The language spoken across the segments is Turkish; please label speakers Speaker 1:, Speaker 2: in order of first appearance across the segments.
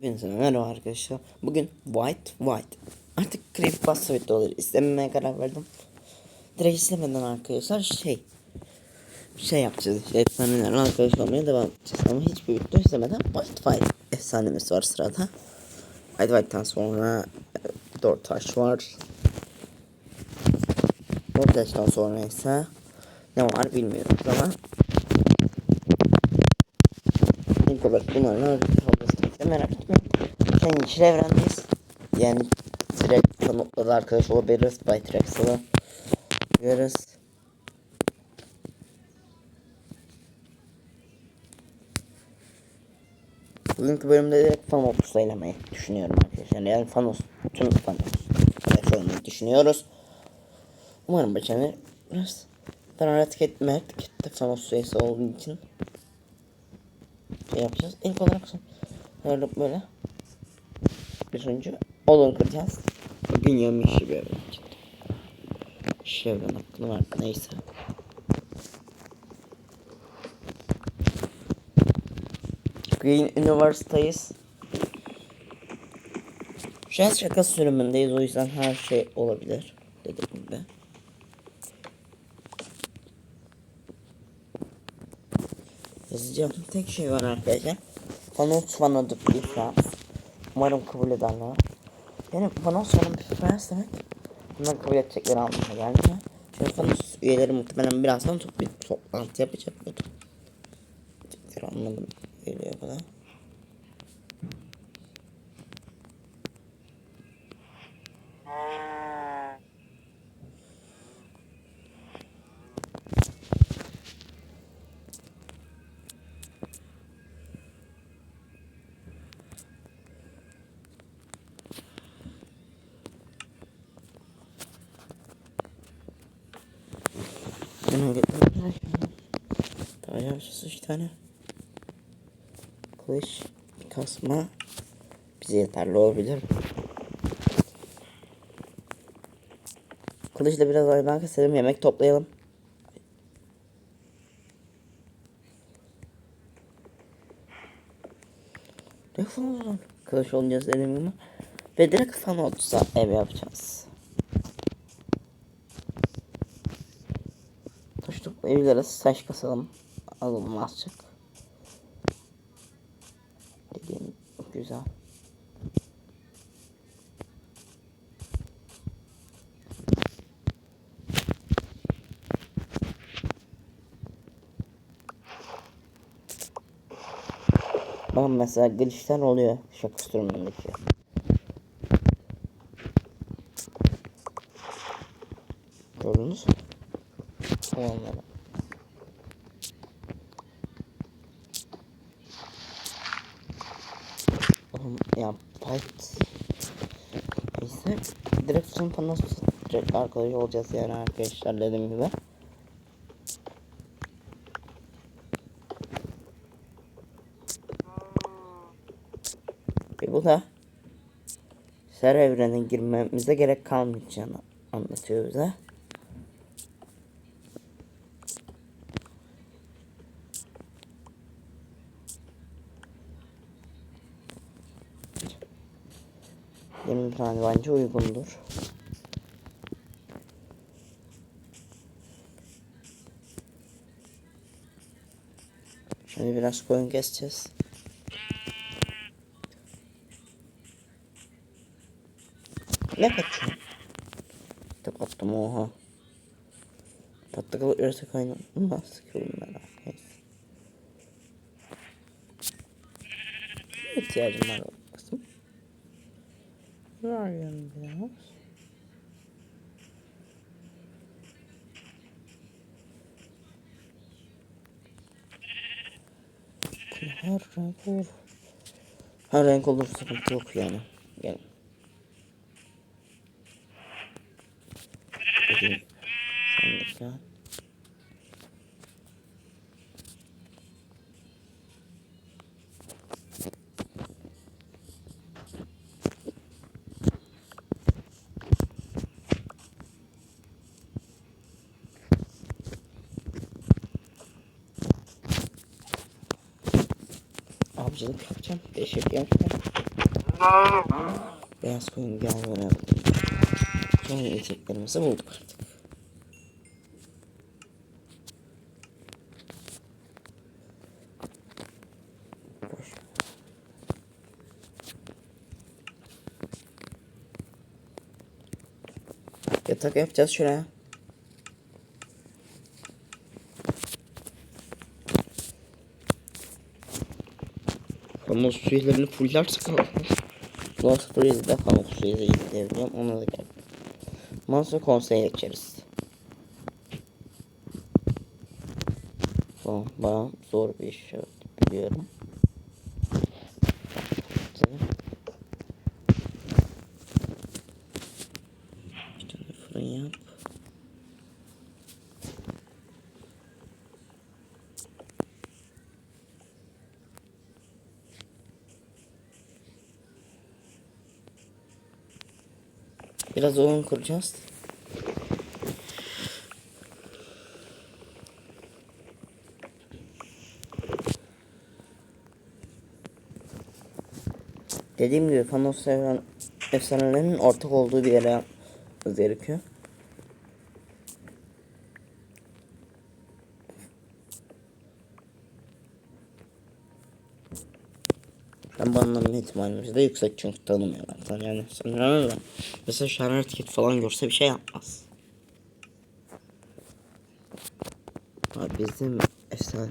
Speaker 1: Hepinize merhaba arkadaşlar. Bugün White White. Artık Creepypasta videoları istememeye karar verdim. Direkt istemeden arkadaşlar şey şey yapacağız işte efsanelerle arkadaş olmaya devam edeceğiz ama hiçbir video istemeden White White efsanemiz var sırada. White White'tan sonra e, dört taş var. Dört taştan sonra ise ne var bilmiyoruz ama İlk olarak bunlarla fazlasıyla merak etmeyin. Kendi içi evrendeyiz. Yani direkt kanıtları arkadaş olabiliriz. By Trexel'ı görürüz. Bugünkü bölümde direkt Fanos'la elemeyi düşünüyorum arkadaşlar. Yani Fanos, tüm Fanos. Şu olmayı düşünüyoruz. Umarım başarırız. Ben artık etme artık etti Fanos sayısı olduğu için şey yapacağız. İlk olarak böyle böyle bir önce olur kıracağız. Bugün yemiş bir evren çıktı. Şevren hakkını var neyse. Green Universe'dayız. Şu an şaka sürümündeyiz o yüzden her şey olabilir dediğim gibi. Yazacağım tek şey var arkadaşlar. Panos fanadır bir frans. Umarım kabul ederler. Yani Panos fanı bir frans demek. Bunlar kabul edecekleri anlamına gelmiyor. Şimdi Panos üyeleri muhtemelen birazdan top bir toplantı yapacak. Anladım. Geliyor kadar. Daha yapacağız üç tane. Kılıç, kasma bize yeterli olabilir. Kılıçla biraz hayvan keselim, yemek toplayalım. Ne falan Kılıç olacağız dedim ama. Ve direkt fan olursa ev yapacağız. Taştık evlere saç kasalım. Alalım azıcık. Dediğim güzel. Bakın mesela glitchler oluyor şaka sürümündeki. Gördünüz mü? Olanları. Ya fight. Neyse sınıfa nasıl direkt arkadaş olacağız yani arkadaşlar dediğim gibi. Ve bu da ser evrene girmemize gerek kalmayacağını anlatıyor bize. Yemin tane bence uygundur. Şimdi biraz koyun keseceğiz. Ne kaçıyor? Tek attım oha. Patlıklı ürese kaynanmaz ki bunlara. Neyse. İhtiyacım var yani biraz. Her renk olur. Her renk olur sıkıntı yok yani. Dedim. Sen avcılık yapacağım. Değişik yapacağım. Beyaz koyun gel bana. Son yiyeceklerimizi bulduk artık. Boş. Yatak yapacağız şuraya. Ama suyelerini fullersek olur. Lost Freeze'de pamuk suyu yükleyebiliyorum. Ona da gel. Monster konseye geçeriz. Tamam, bayağı zor bir iş evet, biliyorum. Güzel. Bir tane fırın yap. Biraz oyun kuracağız. Dediğim gibi Thanos seven efsanelerinin ortak olduğu bir yere yapmamız gerekiyor. Ben banlanma ihtimalimiz de yüksek çünkü tanımıyorlar. Yani sanırım da mesela şarj etiket falan görse bir şey yapmaz. Abi bizim efsane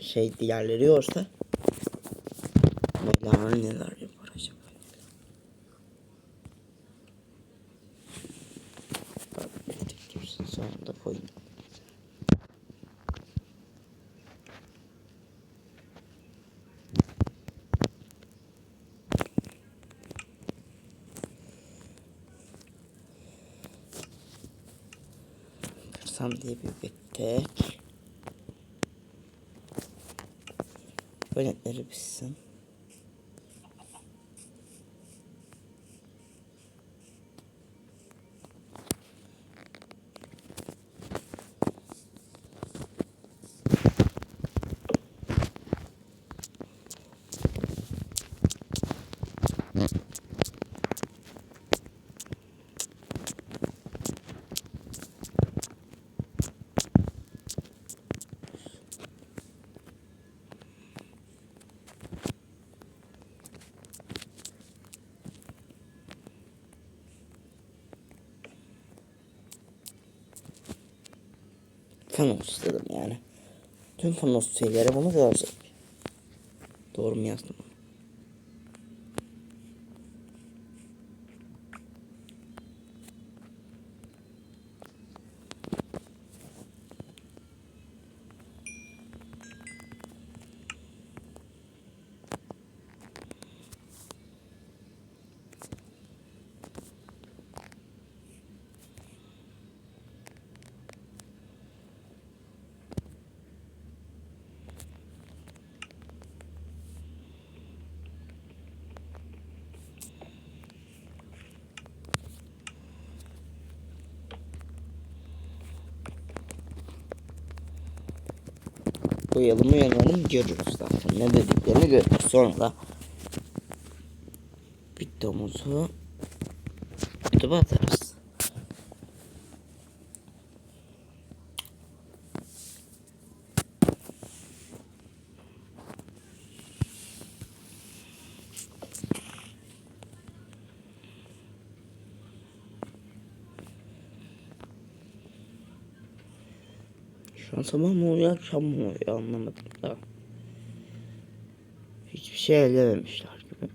Speaker 1: şey diğerleri görse neler neler Kırsam diye bir bektek. Böyleleri bitsin. Thanos dedim yani. Tüm Thanos şeyleri bunu görecek. Doğru mu yazdım? Uyalım uyanalım görürüz zaten. Ne dediklerini görürüz. Sonra da videomuzu YouTube'a atarız. Şu an sabah mı oluyor akşam mı oluyor anlamadım da. Hiçbir şey ellememişler gibi.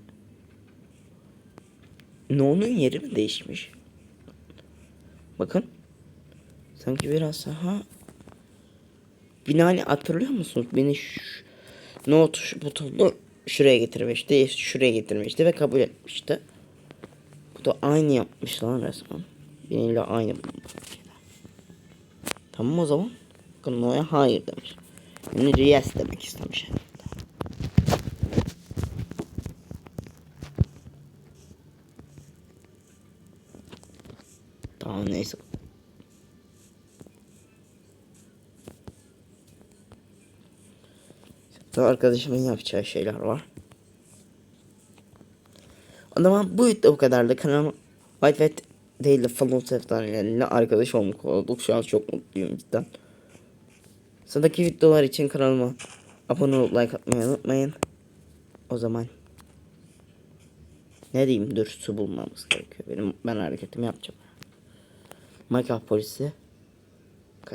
Speaker 1: No'nun yeri mi değişmiş? Bakın. Sanki biraz daha Binali hatırlıyor musunuz? Beni şu No tuş butonunu şuraya getirmişti. Şuraya getirmişti ve kabul etmişti. Bu da aynı yapmış lan resmen. Benimle aynı. Tamam o zaman. No'ya hayır demiş. Yani yes demek istemiş herhalde. Tamam neyse. Daha arkadaşımın yapacağı şeyler var. O zaman bu video bu kadardı. Kanalıma White Vet değil de Fallout efsanelerine arkadaş olmak olduk. Şu an çok mutluyum cidden. Sıradaki videolar için kanalıma abone olup like atmayı unutmayın. O zaman ne diyeyim dur su bulmamız gerekiyor. Benim ben hareketimi yapacağım. Minecraft polisi